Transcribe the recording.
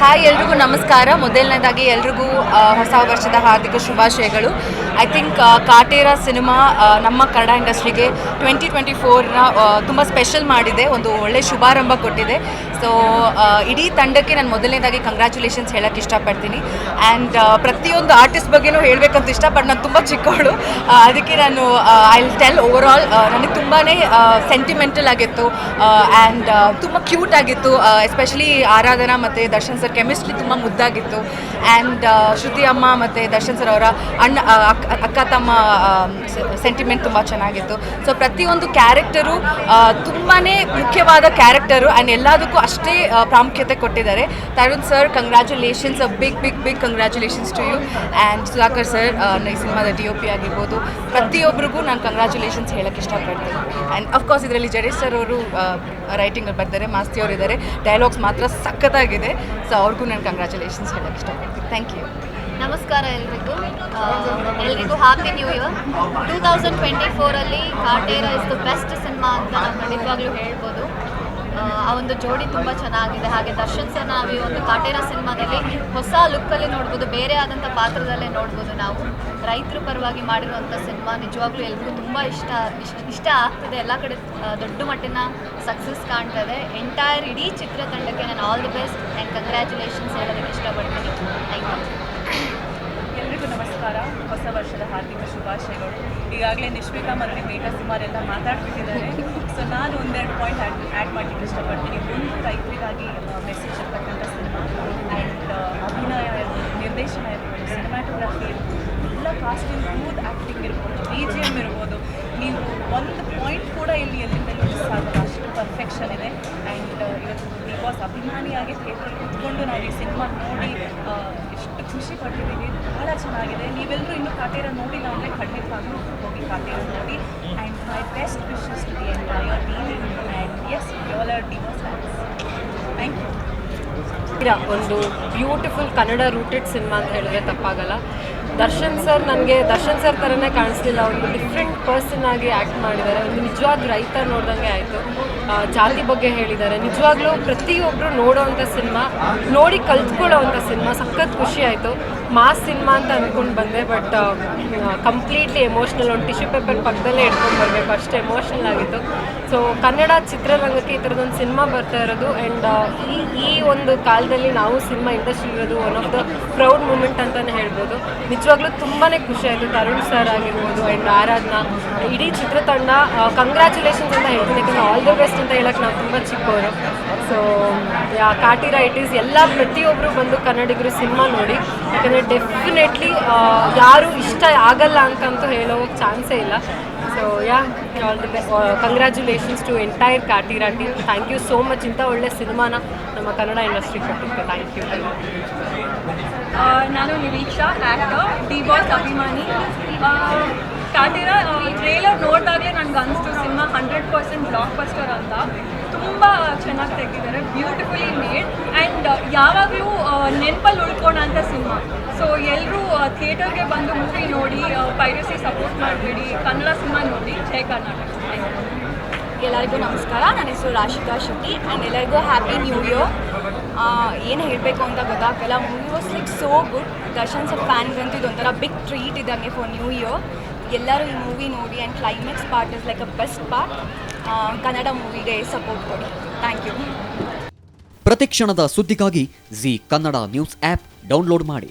Hi ಎಲ್ರಿಗೂ ನಮಸ್ಕಾರ. ಮೊದಲನೇದಾಗಿ ಎಲ್ರಿಗೂ ಹೊಸ ವರ್ಷದ ಹಾರ್ದಿಕ ಶುಭಾಶಯಗಳು. ಐ ಥಿಂಕ್ ಕಾಟೇರ ಸಿನಿಮಾ ನಮ್ಮ ಕನ್ನಡ ಇಂಡಸ್ಟ್ರಿಗೆ ಟ್ವೆಂಟಿ ಟ್ವೆಂಟಿ ಫೋರ್ನ ತುಂಬ ಸ್ಪೆಷಲ್ ಮಾಡಿದೆ. ಒಂದು ಒಳ್ಳೆ ಶುಭಾರಂಭ ಕೊಟ್ಟಿದೆ. ಸೊ ಇಡೀ ತಂಡಕ್ಕೆ ನಾನು ಮೊದಲನೇದಾಗಿ ಕಂಗ್ರ್ಯಾಚುಲೇಷನ್ಸ್ ಹೇಳೋಕ್ಕೆ ಇಷ್ಟಪಡ್ತೀನಿ. ಆ್ಯಂಡ್ ಪ್ರತಿಯೊಂದು ಆರ್ಟಿಸ್ಟ್ ಬಗ್ಗೆನೂ ಹೇಳಬೇಕಂತ ಇಷ್ಟ ಬಟ್ ನಾನು ತುಂಬ ಚಿಕ್ಕವಳು ಅದಕ್ಕೆ ನಾನು ಐ ಟೆಲ್ ಓವರ್ ಆಲ್ ನನಗೆ ತುಂಬಾ ಸೆಂಟಿಮೆಂಟಲ್ ಆಗಿತ್ತು. ಆ್ಯಂಡ್ ತುಂಬ ಕ್ಯೂಟ್ ಆಗಿತ್ತು. ಎಸ್ಪೆಷಲಿ ಆರಾಧನಾ ಮತ್ತು ದರ್ಶನ್ ಸರ್ ಕೆಮಿಸ್ಟ್ರಿ ತುಂಬ ಮುದ್ದಾಗಿತ್ತು. ಆ್ಯಂಡ್ ಶ್ರುತಿ ಅಮ್ಮ ಮತ್ತು ದರ್ಶನ್ ಸರ್ ಅವರ ಅಣ್ಣ ಅಕ್ಕ ತಮ್ಮ ಸೆಂಟಿಮೆಂಟ್ ತುಂಬ ಚೆನ್ನಾಗಿತ್ತು. ಸೊ ಪ್ರತಿಯೊಂದು ಕ್ಯಾರೆಕ್ಟರು ತುಂಬಾ ಮುಖ್ಯವಾದ ಕ್ಯಾರೆಕ್ಟರು ಆ್ಯಂಡ್ ಎಲ್ಲದಕ್ಕೂ ಆ, ಪ್ರಾಮುಖ್ಯತೆ ಕೊಟ್ಟಿದ್ದಾರೆ. Tarun sir congratulations a big big big congratulations to you and Sudhakar sir ಈ ಸಿನಿಮಾದ ಡಿ ಒ ಪಿ ಆಗಿರ್ಬೋದು. ಪ್ರತಿಯೊಬ್ಬರಿಗೂ ನಾನು ಕಂಗ್ರ್ಯಾಚುಲೇಷನ್ಸ್ ಹೇಳೋಕ್ಕೆ ಇಷ್ಟಪಡ್ತೀನಿ. ಆ್ಯಂಡ್ ಅಫ್ಕೋರ್ಸ್ ಇದರಲ್ಲಿ ಜಡೇಶ್ ಸರ್ ಅವರು ರೈಟಿಂಗ್ ಬರ್ತಾರೆ ಮಾಸ್ತಿ ಅವರು ಇದ್ದಾರೆ. ಡೈಲಾಗ್ಸ್ ಮಾತ್ರ ಸಖತ್ತಾಗಿದೆ. ಸೊ ಅವ್ರಿಗೂ ನಾನು ಕಂಗ್ರ್ಯಾಚುಲೇಷನ್ಸ್ ಹೇಳೋಕ್ಕೆ ಇಷ್ಟಪಡ್ತೀನಿ. ಥ್ಯಾಂಕ್ ಯು ನಮಸ್ಕಾರ ಎಲ್ರಿಗೂ. ಎಲ್ರಿಗೂ happy new year two thousand twenty ಫೋರಲ್ಲಿ Kaatera is the best cinema ಅಂತ ನಾವು ಖಂಡಿತವಾಗ್ಲೂ ಹೇಳ್ಬೋದು. ಆ, ಒಂದು ಜೋಡಿ ತುಂಬ ಚೆನ್ನಾಗಿದೆ. ಹಾಗೆ ದರ್ಶನ್ ಸರ್ ಈ ಒಂದು ಕಾಟೇರ ಸಿನಿಮಾದಲ್ಲಿ ಹೊಸ ಲುಕ್ಕಲ್ಲಿ ನೋಡ್ಬೋದು ಬೇರೆ ಆದಂಥ ಪಾತ್ರದಲ್ಲೇ ನೋಡ್ಬೋದು ನಾವು. ರೈತರ ಪರವಾಗಿ ಮಾಡಿರುವಂಥ ಸಿನಿಮಾ ನಿಜವಾಗ್ಲೂ ಎಲ್ರಿಗೂ ತುಂಬ ಇಷ್ಟ ಇಷ್ಟ ಆಗ್ತದೆ. ಎಲ್ಲ ಕಡೆ ದೊಡ್ಡ ಮಟ್ಟಿನ ಸಕ್ಸಸ್ ಕಾಣ್ತಾ ಇದೆ ಎಂಟೈರ್ ಇಡೀ ಚಿತ್ರತಂಡಕ್ಕೆ ನಾನು all the best and congratulations ಹೇಳೋದಕ್ಕೆ ಇಷ್ಟಪಡ್ತೀನಿ. ಥ್ಯಾಂಕ್ ಯು ಎಲ್ರಿಗೂ ನಮಸ್ಕಾರ. ಹೊಸ ವರ್ಷದ ಹಾರ್ದಿಕ ಶುಭಾಶಯಗಳು. ಈಗಾಗಲೇ ನಿಶ್ವಿಕಾ ಮತ್ತು ಮೇಘಾ ಸುಮಾರೆಲ್ಲ ಮಾತಾಡ್ಬಿಟ್ಟಿದ್ದಾರೆ. ಸೊ ನಾನು ಒಂದೆರಡು ಪಾಯಿಂಟ್ ಆ್ಯಡ್ ಆ್ಯಡ್ ಮಾಡಲಿಕ್ಕೆ ಇಷ್ಟಪಡ್ತೀನಿ. ಒಂದು ರೈತರಿಗಾಗಿ ಮೆಸೇಜ್ ಇರ್ತಕ್ಕಂಥ ಸಿನಿಮಾ ಆ್ಯಂಡ್ ಅಭಿನಯ, ನಿರ್ದೇಶನ ಇರ್ಬೋದು ಸಿನಿಮಾಟೋಗ್ರಫಿ ಇರ್ಬೋದು, ಎಲ್ಲ ಕಾಸ್ಟಿಂಗ್ ಸ್ಮೂತ್ ಆ್ಯಕ್ಟಿಂಗ್ ಇರ್ಬೋದು ಬಿ ಜಿ ಎಂ ಇರ್ಬೋದು. ನೀವು ಒಂದು ಪಾಯಿಂಟ್ ಕೂಡ ಇಲ್ಲಿ ಎಲ್ಲಿಂದಲೂ ಮಿಸ್ ಆಗಲ್ಲ ಅಷ್ಟು ಪರ್ಫೆಕ್ಷನ್ ಇದೆ. ಆ್ಯಂಡ್ ಇವತ್ತು ಬಿಗ್ ಬಾಸ್ ಅಭಿಮಾನಿಯಾಗಿ ಥಿಯೇಟ್ರಲ್ಲಿ ಕೂತ್ಕೊಂಡು ನಾವು ಈ ಸಿನಿಮಾ ನೋಡಿ ಎಷ್ಟು ಖುಷಿ ಪಟ್ಟಿದ್ದೀವಿ. ಭಾಳ ಚೆನ್ನಾಗಿದೆ. ನೀವೆಲ್ಲರೂ ಇನ್ನೂ ಕಾಟೇರ ನೋಡಿಲ್ಲ ಅಂದರೆ ಖಂಡಿತವಾಗ್ಲೂ ಹೋಗಿ ಕಾಟೇರ ನೋಡಿ. And my wishes to the entire team and yes, you all are Divas fans. Thank you. ಒಂದು ಬ್ಯೂಟಿಫುಲ್ ಕನ್ನಡ ರೂಟೆಡ್ ಸಿನಿಮಾ ಅಂತ ಹೇಳಿದ್ರೆ ತಪ್ಪಾಗಲ್ಲ. ದರ್ಶನ್ ಸರ್ ನನಗೆ ದರ್ಶನ್ ಸರ್ ಥರನೇ ಕಾಣಿಸ್ಲಿಲ್ಲ. ಒಂದು ಡಿಫ್ರೆಂಟ್ ಪರ್ಸನ್ ಆಗಿ ಆ್ಯಕ್ಟ್ ಮಾಡಿದ್ದಾರೆ. ಒಂದು ನಿಜವಾದ ರೈತ ನೋಡ್ದಂಗೆ ಆಯಿತು. ಜಾತಿ ಬಗ್ಗೆ ಹೇಳಿದ್ದಾರೆ. ನಿಜವಾಗ್ಲೂ ಪ್ರತಿಯೊಬ್ಬರು ನೋಡೋವಂಥ ಸಿನಿಮಾ ನೋಡಿ ಕಲ್ತ್ಕೊಳ್ಳೋವಂಥ ಸಿನಿಮಾ ಸಖತ್ ಖುಷಿ ಆಯಿತು. ಮಾಸ್ ಸಿನಿಮಾ ಅಂತ ಅಂದ್ಕೊಂಡು ಬಂದೆ ಬಟ್ ಕಂಪ್ಲೀಟ್ಲಿ ಎಮೋಷ್ನಲ್ ಒಂದು ಟಿಶ್ಯೂ ಪೇಪರ್ ಪಕ್ಕದಲ್ಲೇ ಇಟ್ಕೊಂಡು ಬರಬೇಕು, ಅಷ್ಟು ಎಮೋಷ್ನಲ್ ಆಗಿತ್ತು. ಸೊ ಕನ್ನಡ ಚಿತ್ರರಂಗಕ್ಕೆ ಈ ಥರದೊಂದು ಸಿನಿಮಾ ಬರ್ತಾ ಇರೋದು ಆ್ಯಂಡ್ ಈ ಈ ಒಂದು ಕಾಲದಲ್ಲಿ ನಾವು ಸಿನಿಮಾ ಇಂಡಸ್ಟ್ರಿ ಇರೋದು one of the proud moment ಅಂತಲೇ ಹೇಳ್ಬೋದು. ನಿಜವಾಗ್ಲೂ ತುಂಬಾ ಖುಷಿ ಆಯಿತು, ತರುಣ್ ಸರ್ ಆಗಿರ್ಬೋದು ಆ್ಯಂಡ್ ಆರಾಧನಾ. ಇಡೀ ಚಿತ್ರತಂಡ ಕಂಗ್ರ್ಯಾಚುಲೇಷನ್ಸ್ ಅಂತ ಹೇಳ್ತೀನಿ, ಯಾಕಂದರೆ ಆಲ್ ದ ಬೆಸ್ಟ್ ಅಂತ ಹೇಳಕ್ಕೆ ನಾವು ತುಂಬ ಚಿಕ್ಕವರು. ಸೊ ಕಾಟಿ ರೈಟೀಸ್ ಎಲ್ಲ ಪ್ರತಿಯೊಬ್ಬರು ಬಂದು ಕನ್ನಡಿಗರು ಸಿನಿಮಾ ನೋಡಿ, ಯಾಕಂದರೆ ಡೆಫಿನೆಟ್ಲಿ ಯಾರು ಇಷ್ಟ ಆಗಲ್ಲ ಅಂತಂತೂ ಹೇಳೋ ಚಾನ್ಸೇ ಇಲ್ಲ. So yeah all the best congratulations to entire Kaatera team thank you so much ಇಂಥ ಒಳ್ಳೆ ಸಿನಿಮಾನ ನಮ್ಮ ಕನ್ನಡ ಇಂಡಸ್ಟ್ರಿ ಕೊಟ್ಟಿದ್ದೆ ಥ್ಯಾಂಕ್ ಯು ನಾನು ನಿರೀಕ್ಷಾ ಆ್ಯಕ್ಟರ್ ಡಿ ಬಾಸ್ ಅಭಿಮಾನಿ ಕಾಟೀರಾ ಟ್ರೇಲರ್ ನೋಡಿದಾಗಲೇ ನನಗೆ ಅನಿಸ್ತು, cinema hundred percent blockbuster ಅಂತ. ತುಂಬ ಚೆನ್ನಾಗಿ ತೆಗೆದಿದ್ದಾರೆ. ಬ್ಯೂಟಿಫುಲಿ ಮೇಡ್ ಆ್ಯಂಡ್ ಯಾವಾಗಲೂ ನೆನಪಲ್ಲಿ ಉಳ್ಕೊಳ್ಳೋಂಥ ಸಿನಿಮಾ ಸೊ ಎಲ್ಲರೂ ಥಿಯೇಟರ್ಗೆ ಬಂದು ಮೂವಿ ನೋಡಿ ಪೈರಸಿ ಸಪೋರ್ಟ್ ಮಾಡಬೇಡಿ. ಕನ್ನಡ ಸಿನಿಮಾ ನೋಡಿ. ಜಯ ಕರ್ನಾಟಕ. ಎಲ್ಲರಿಗೂ ನಮಸ್ಕಾರ. ನನ್ನ ಹೆಸರು ರಾಶಿಕಾ ಶೆಟ್ಟಿ. ಆ್ಯಂಡ್ ಎಲ್ಲರಿಗೂ ಹ್ಯಾಪಿ ನ್ಯೂ ಇಯರ್ ಏನು ಹೇಳಬೇಕು ಅಂತ ಗೊತ್ತಾಗಲ್ಲ movie was like so good Darshan sir ಅಂತ ಇದೊಂಥರ ಬಿಗ್ ಟ್ರೀಟ್ ಇದ್ದಂಗೆ ಫಾರ್ ನ್ಯೂ ಇಯರ್ ಎಲ್ಲರೂ ಈ ಮೂವಿ ನೋಡಿ and climax part is like a best part Kannada ಮೂವಿಗೆ support ಕೊಡಿ. ಥ್ಯಾಂಕ್ ಯು ಪ್ರತಿಕ್ಷಣದ ಸುದ್ದಿಗಾಗಿ Zee Kannada news app download ಮಾಡಿ.